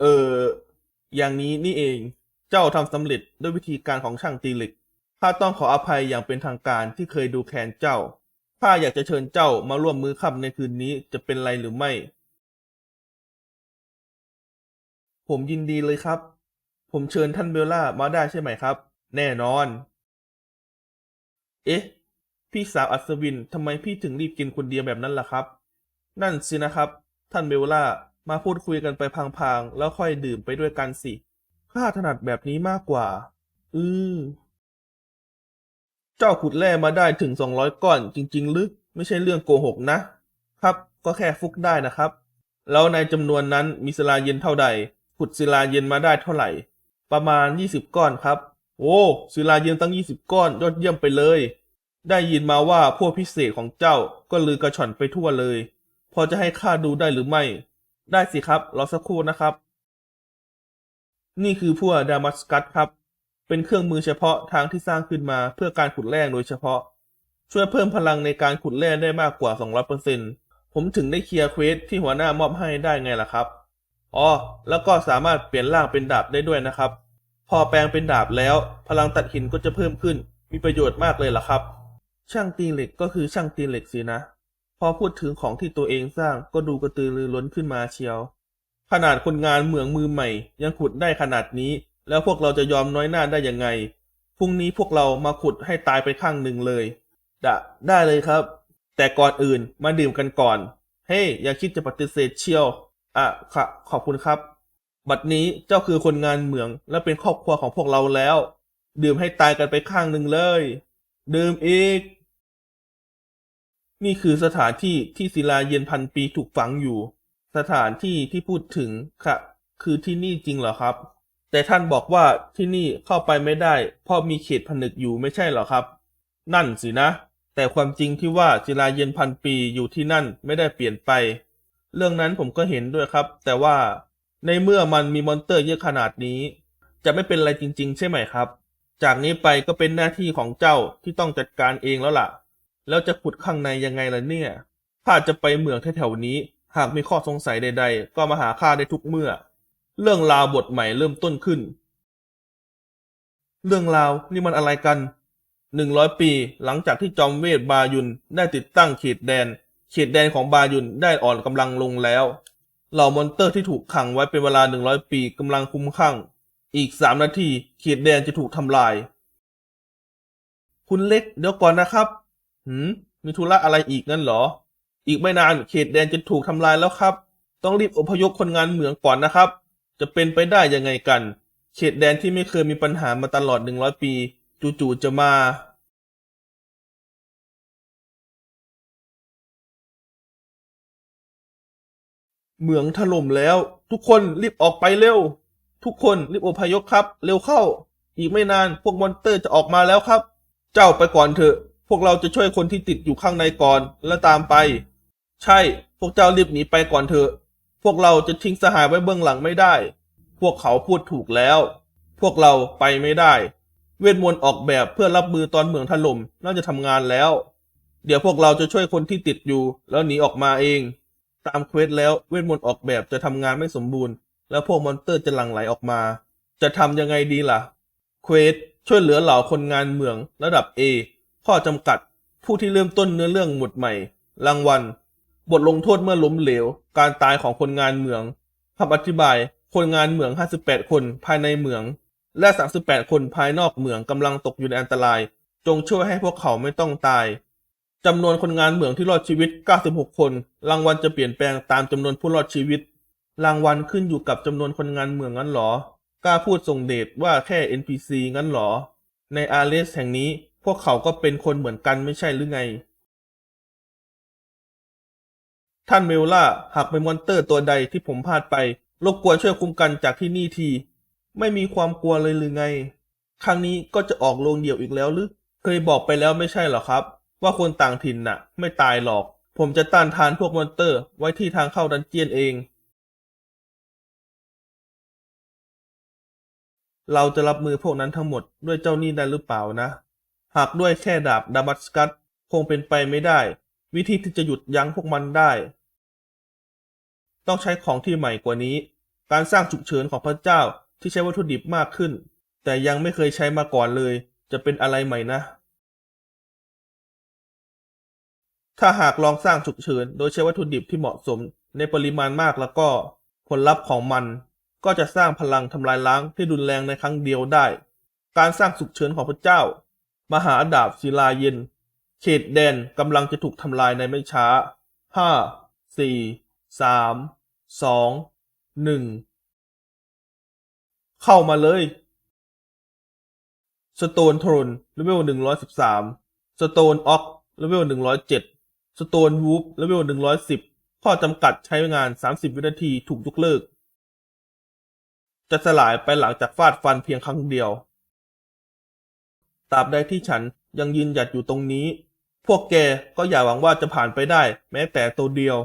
เออ อย่างนี้นี่เอง เจ้าทำสำเร็จด้วยวิธีการของช่างตีเหล็ก ข้าต้องขออภัยอย่างเป็นทางการที่เคยดูแคลนเจ้า ข้าอยากจะเชิญเจ้ามาร่วมมือค่ำในคืนนี้จะเป็นไรหรือไม่ ผมยินดีเลยครับ ผมเชิญท่านเบลล่ามาได้ใช่ไหมครับ แน่นอน เอ๊ะ พี่สาวอัศวินทำไมพี่ถึงรีบกินคนเดียวแบบนั้นล่ะครับ นั่นสินะครับ ท่านเบลล่า มาพูดคุยกันไปพางๆ แล้วค่อยดื่มไปด้วยกันสิ ข้าถนัดแบบนี้มากกว่า อือ เจ้าขุดแร่มาได้ถึงสองร้อยก้อน จริง ๆ หรือไม่ใช่เรื่องโกหกนะ ครับก็แค่ฟุกได้นะครับ แล้วในจำนวนนั้นมีศิลาเย็นเท่าใด ขุดศิลาเย็นมาได้เท่าไหร่ ประมาณยี่สิบก้อนครับ โอ้ศิลาเย็นตั้งยี่สิบก้อน ยอดเยี่ยมไปเลย ได้ยินมาว่าพวกพิเศษของเจ้าก็ลือกระชอนไปทั่วเลย พอจะให้ข้าดูได้หรือไม่ ได้สิครับ รอสักครู่นะครับ นี่คือพวกดามัสกัสครับ เป็นเครื่องมือเฉพาะทางที่สร้างขึ้นมาเพื่อการขุดแร่โดยเฉพาะ ช่วยเพิ่มพลังในการขุดแร่ได้มากกว่า 200%ผมถึงได้เคลียร์เควสที่หัวหน้ามอบให้ได้ไงล่ะครับอ๋อแล้วก็สามารถเปลี่ยนร่างเป็นดาบได้ด้วยนะครับ พอแปลงเป็นดาบแล้ว พลังตัดหินก็จะเพิ่มขึ้น มีประโยชน์มากเลยล่ะครับ ช่างตีเหล็กก็คือช่างตีเหล็กสินะ พอพูดถึงของที่ตัวเองสร้างก็ดูกระตือรือร้นขึ้นมาเชียว ขนาดคนงานเหมืองมือใหม่ ยังขุดได้ขนาดนี้ แล้วพวกเราจะยอมน้อยหน้าได้ยังไง พรุ่งนี้พวกเรามาขุดให้ตายไปข้างหนึ่งเลยดะได้เลยครับ แต่ก่อนอื่นมาดื่มกันก่อน เฮ้ยอย่าคิดจะปฏิเสธเชียว อะค่ะขอบคุณครับ บัดนี้เจ้าคือคนงานเหมืองและเป็นครอบครัวของพวกเราแล้ว ดื่มให้ตายกันไปข้างหนึ่งเลย ดื่มอีก นี่คือสถานที่ที่ศิลาเย็นพันปีถูกฝังอยู่ สถานที่ที่พูดถึงค่ะ คือที่นี่จริงเหรอครับ แต่ท่านบอกว่าที่นี่เข้าไปไม่ได้ เพราะมีเขตผนึกอยู่ไม่ใช่เหรอครับ นั่นสินะ แต่ความจริงที่ว่าศิลาเย็นพันปีอยู่ที่นั่นไม่ได้เปลี่ยนไป เรื่องนั้นผมก็เห็นด้วยครับ แต่ว่าในเมื่อมันมีมอนเตอร์เยอะขนาดนี้ จะไม่เป็นอะไรจริง ๆ ใช่ไหมครับ จากนี้ไปก็เป็นหน้าที่ของเจ้าที่ต้องจัดการเองแล้วล่ะ แล้วจะขุดข้างในยังไงล่ะเนี่ยข้าจะไปเหมืองแถวๆนี้ หากมีข้อสงสัยใด ๆ ก็มาหาข้าได้ทุกเมื่อ เรื่องราวบทใหม่เริ่มต้นขึ้น เรื่องราวนี่มันอะไรกันหนึ่งร้อยปีหลังจากที่จอมเวทบายุนได้ติดตั้งเขตแดนเขตแดนของบายุนได้อ่อนกำลังลงแล้วเหล่ามอนเตอร์ที่ถูกขังไว้เป็นเวลาหนึ่งร้อยปีกำลังคุ้มข้างอีกสามนาทีเขตแดนจะถูกทำลาย คุณเล็กเดี๋ยวก่อนนะครับ หืมมีธุระอะไรอีกงั้นเหรอ อีกไม่นานเขตแดนจะถูกทำลายแล้วครับ ต้องรีบอพยพคนงานเหมืองก่อนนะครับ จะเป็นไปได้ยังไงกัน เขตแดนที่ไม่เคยมีปัญหามาตลอดหนึ่งร้อยปี จู่ๆจะมา เหมืองถล่มแล้ว ทุกคนรีบออกไปเร็ว ทุกคนรีบอพยพครับ เร็วเข้า อีกไม่นานพวกมอนเตอร์จะออกมาแล้วครับ เจ้าไปก่อนเถอะ พวกเราจะช่วยคนที่ติดอยู่ข้างในก่อนแล้วตามไป ใช่ พวกเจ้ารีบหนีไปก่อนเถอะ พวกเราจะทิ้งสหายไว้เบื้องหลังไม่ได้ พวกเขาพูดถูกแล้ว พวกเราไปไม่ได้ เวทมนต์ออกแบบเพื่อรับมือตอนเมืองถล่มน่าจะทำงานแล้ว เดี๋ยวพวกเราจะช่วยคนที่ติดอยู่ แล้วหนีออกมาเอง ตามเควสแล้วเวทมนต์ออกแบบจะทำงานไม่สมบูรณ์ แล้วพวกมอนเตอร์จะหลั่งไหลออกมา จะทำยังไงดีล่ะ เควสช่วยเหลือเหล่าคนงานเมืองระดับ A ข้อจำกัด ผู้ที่เริ่มต้นเนื้อเรื่องหมดใหม่ รางวัล บทลงโทษเมื่อล้มเหลว การตายของคนงานเหมืองคำอธิบาย คนงานเหมือง 58 คนภายในเหมือง และ 38 คนภายนอกเหมืองกำลังตกอยู่ในอันตราย จงช่วยให้พวกเขาไม่ต้องตายจำนวนคนงานเหมืองที่รอดชีวิต 96 คน รางวัลจะเปลี่ยนแปลงตามจำนวนผู้รอดชีวิต รางวัลขึ้นอยู่กับจำนวนคนงานเหมืองงั้นหรอ กล้าพูดส่งเดชว่าแค่ NPC งั้นหรอ ในอาเลสแห่งนี้ พวกเขาก็เป็นคนเหมือนกันไม่ใช่หรือไง ท่านเมลล่าหากเป็นมอนเตอร์ตัวใดที่ผมพลาดไป รบกวนช่วยคุ้มกันจากที่นี่ที ไม่มีความกลัวเลยหรือไง ครั้งนี้ก็จะออกโรงเดี่ยวอีกแล้วหรือ เคยบอกไปแล้วไม่ใช่หรอครับ ว่าคนต่างถิ่นน่ะ ไม่ตายหรอก ผมจะต้านทานพวกมอนเตอร์ไว้ที่ทางเข้าดันเจียนเอง เราจะรับมือพวกนั้นทั้งหมดด้วยเจ้านี้ได้หรือเปล่านะ หากด้วยแค่ดาบดามัสกัสคงเป็นไปไม่ได้ วิธีที่จะหยุดยั้งพวกมันได้ ต้องใช้ของที่ใหม่กว่านี้ การสร้างฉุกเฉินของพระเจ้าที่ใช้วัตถุดิบมากขึ้น แต่ยังไม่เคยใช้มาก่อนเลย จะเป็นอะไรใหม่นะ ถ้าหากลองสร้างฉุกเฉินโดยใช้วัตถุดิบที่เหมาะสมในปริมาณมากแล้วก็ ผลลัพธ์ของมันก็จะสร้างพลังทำลายล้างที่รุนแรงในครั้งเดียวได้ การสร้างฉุกเฉินของพระเจ้า มหาดาบศิลาเย็น เขตแดนกำลังจะถูกทำลายในไม่ช้า ห้า สี่ สาม สอง หนึ่ง เข้ามาเลย สโตนทรนเลเวลหนึ่งร้อยสิบสาม สโตนออกเลเวลหนึ่งร้อยเจ็ด สโตนวูฟเลเวลหนึ่งร้อยสิบ ข้อจำกัดใช้งานสามสิบวินาทีถูกยกเลิก จะสลายไปหลังจากฟาดฟันเพียงครั้งเดียว ตราบใดที่ฉันยังยืนหยัดอยู่ตรงนี้ พวกแกก็อย่าหวังว่าจะผ่านไปได้ แม้แต่ตัวเดียว